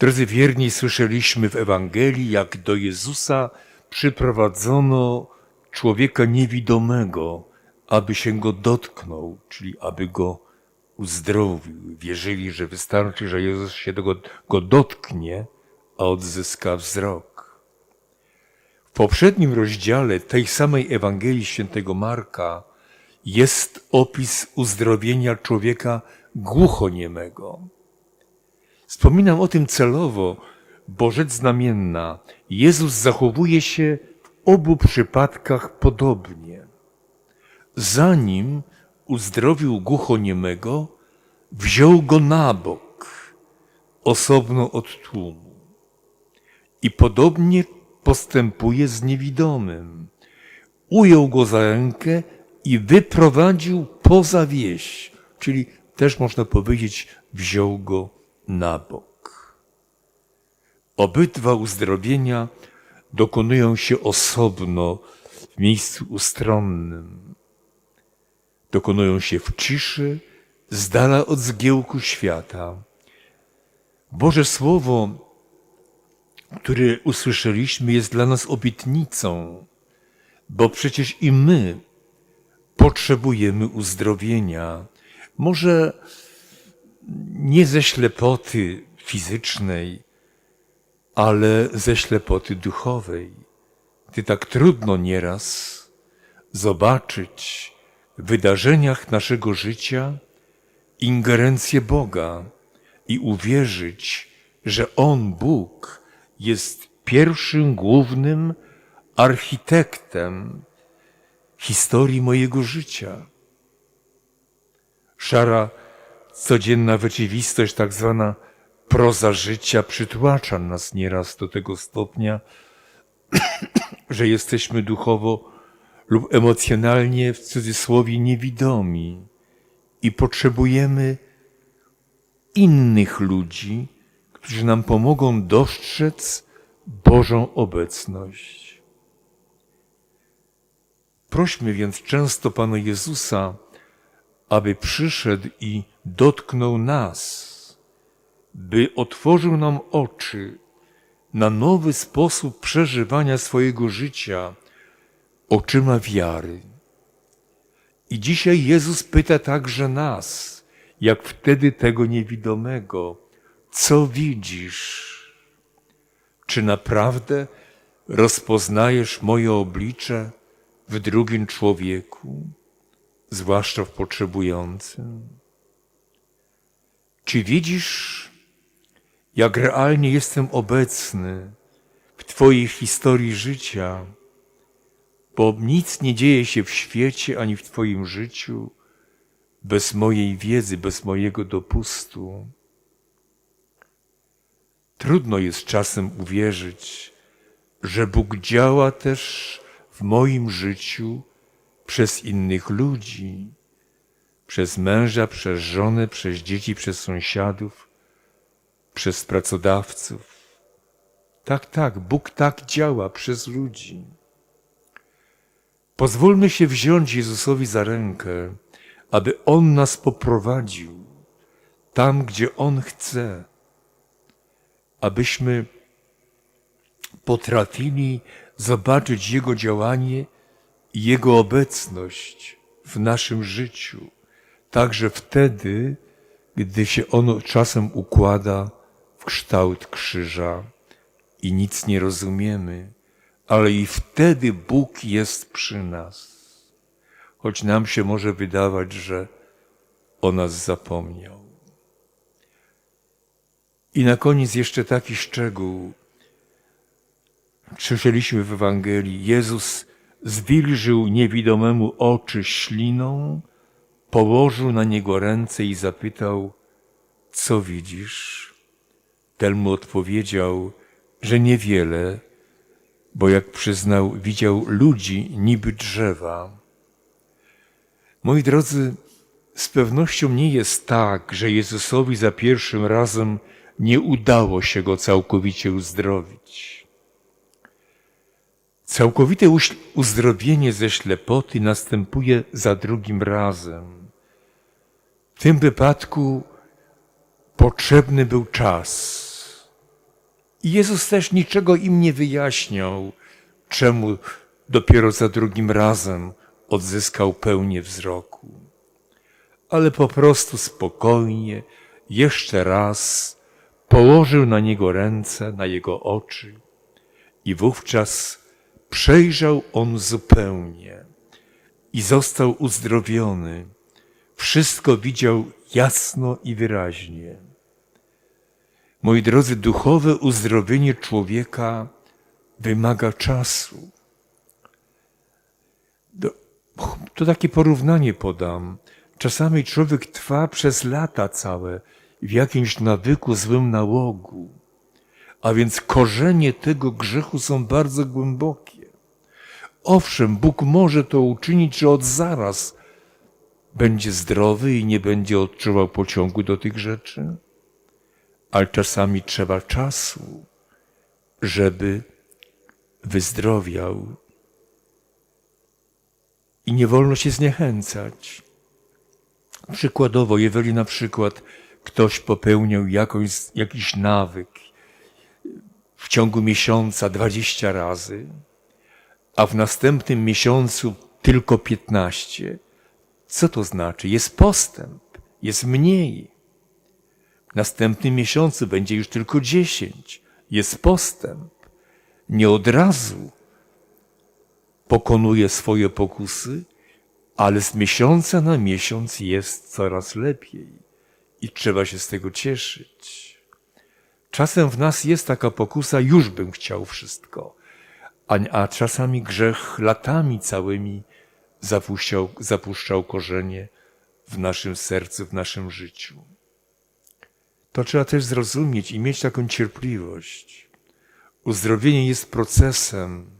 Drodzy wierni, słyszeliśmy w Ewangelii, jak do Jezusa przyprowadzono człowieka niewidomego, aby się go dotknął, czyli aby go uzdrowił. Wierzyli, że wystarczy, że Jezus się go, go dotknie, a odzyska wzrok. W poprzednim rozdziale tej samej Ewangelii świętego Marka jest opis uzdrowienia człowieka głuchoniemego. Wspominam o tym celowo, bo rzecz znamienna. Jezus zachowuje się w obu przypadkach podobnie. Zanim uzdrowił głuchoniemego, wziął go na bok, osobno od tłumu. I podobnie postępuje z niewidomym. Ujął go za rękę i wyprowadził poza wieś, czyli też można powiedzieć, wziął go na bok. Obydwa uzdrowienia dokonują się osobno w miejscu ustronnym. Dokonują się w ciszy, z dala od zgiełku świata. Boże Słowo, które usłyszeliśmy, jest dla nas obietnicą, bo przecież i my potrzebujemy uzdrowienia. Może nie ze ślepoty fizycznej, ale ze ślepoty duchowej, gdy tak trudno nieraz zobaczyć w wydarzeniach naszego życia ingerencję Boga i uwierzyć, że On, Bóg, jest pierwszym głównym architektem historii mojego życia. Szara codzienna rzeczywistość, tak zwana proza życia, przytłacza nas nieraz do tego stopnia, że jesteśmy duchowo lub emocjonalnie, w cudzysłowie, niewidomi i potrzebujemy innych ludzi, którzy nam pomogą dostrzec Bożą obecność. Prośmy więc często Pana Jezusa, aby przyszedł i dotknął nas, by otworzył nam oczy na nowy sposób przeżywania swojego życia oczyma wiary. I dzisiaj Jezus pyta także nas, jak wtedy tego niewidomego, co widzisz? Czy naprawdę rozpoznajesz moje oblicze w drugim człowieku, zwłaszcza w potrzebującym? Czy widzisz, jak realnie jestem obecny w Twojej historii życia? Bo nic nie dzieje się w świecie ani w Twoim życiu bez mojej wiedzy, bez mojego dopustu. Trudno jest czasem uwierzyć, że Bóg działa też w moim życiu przez innych ludzi, przez męża, przez żonę, przez dzieci, przez sąsiadów, przez pracodawców. Tak, tak, Bóg tak działa przez ludzi. Pozwólmy się wziąć Jezusowi za rękę, aby On nas poprowadził tam, gdzie On chce, abyśmy potrafili zobaczyć Jego działanie Jego obecność w naszym życiu, także wtedy, gdy się ono czasem układa w kształt krzyża i nic nie rozumiemy, ale i wtedy Bóg jest przy nas. Choć nam się może wydawać, że o nas zapomniał. I na koniec jeszcze taki szczegół. Słyszeliśmy w Ewangelii, Jezus zwilżył niewidomemu oczy śliną, położył na niego ręce i zapytał, co widzisz? Ten mu odpowiedział, że niewiele, bo jak przyznał, widział ludzi niby drzewa. Moi drodzy, z pewnością nie jest tak, że Jezusowi za pierwszym razem nie udało się go całkowicie uzdrowić. Całkowite uzdrowienie ze ślepoty następuje za drugim razem. W tym wypadku potrzebny był czas, I Jezus też niczego im nie wyjaśniał, czemu dopiero za drugim razem odzyskał pełnię wzroku. Ale po prostu spokojnie, jeszcze raz położył na niego ręce, na jego oczy i wówczas przejrzał on zupełnie i został uzdrowiony. Wszystko widział jasno i wyraźnie. Moi drodzy, duchowe uzdrowienie człowieka wymaga czasu. To takie porównanie podam. Czasami człowiek trwa przez lata całe w jakimś nawyku, złym nałogu, a więc korzenie tego grzechu są bardzo głębokie. Owszem, Bóg może to uczynić, że od zaraz będzie zdrowy i nie będzie odczuwał pociągu do tych rzeczy, ale czasami trzeba czasu, żeby wyzdrowiał. I nie wolno się zniechęcać. Przykładowo, jeżeli na przykład ktoś popełniał jakąś, jakiś nawyk w ciągu miesiąca 20 razy, a w następnym miesiącu tylko 15, co to znaczy? Jest postęp, jest mniej. W następnym miesiącu będzie już tylko 10, jest postęp. Nie od razu pokonuje swoje pokusy, ale z miesiąca na miesiąc jest coraz lepiej i trzeba się z tego cieszyć. Czasem w nas jest taka pokusa, już bym chciał wszystko, a, a czasami grzech latami całymi zapuszczał, zapuszczał korzenie w naszym sercu, w naszym życiu. To trzeba też zrozumieć i mieć taką cierpliwość. Uzdrowienie jest procesem,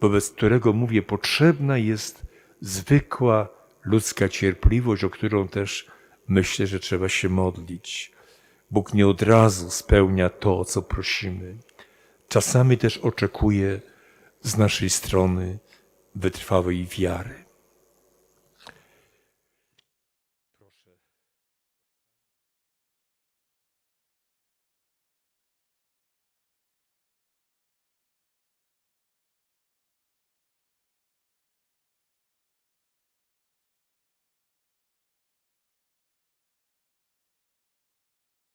wobec którego mówię, potrzebna jest zwykła ludzka cierpliwość, o którą też myślę, że trzeba się modlić. Bóg nie od razu spełnia to, o co prosimy. Czasami też oczekuje z naszej strony wytrwałej wiary.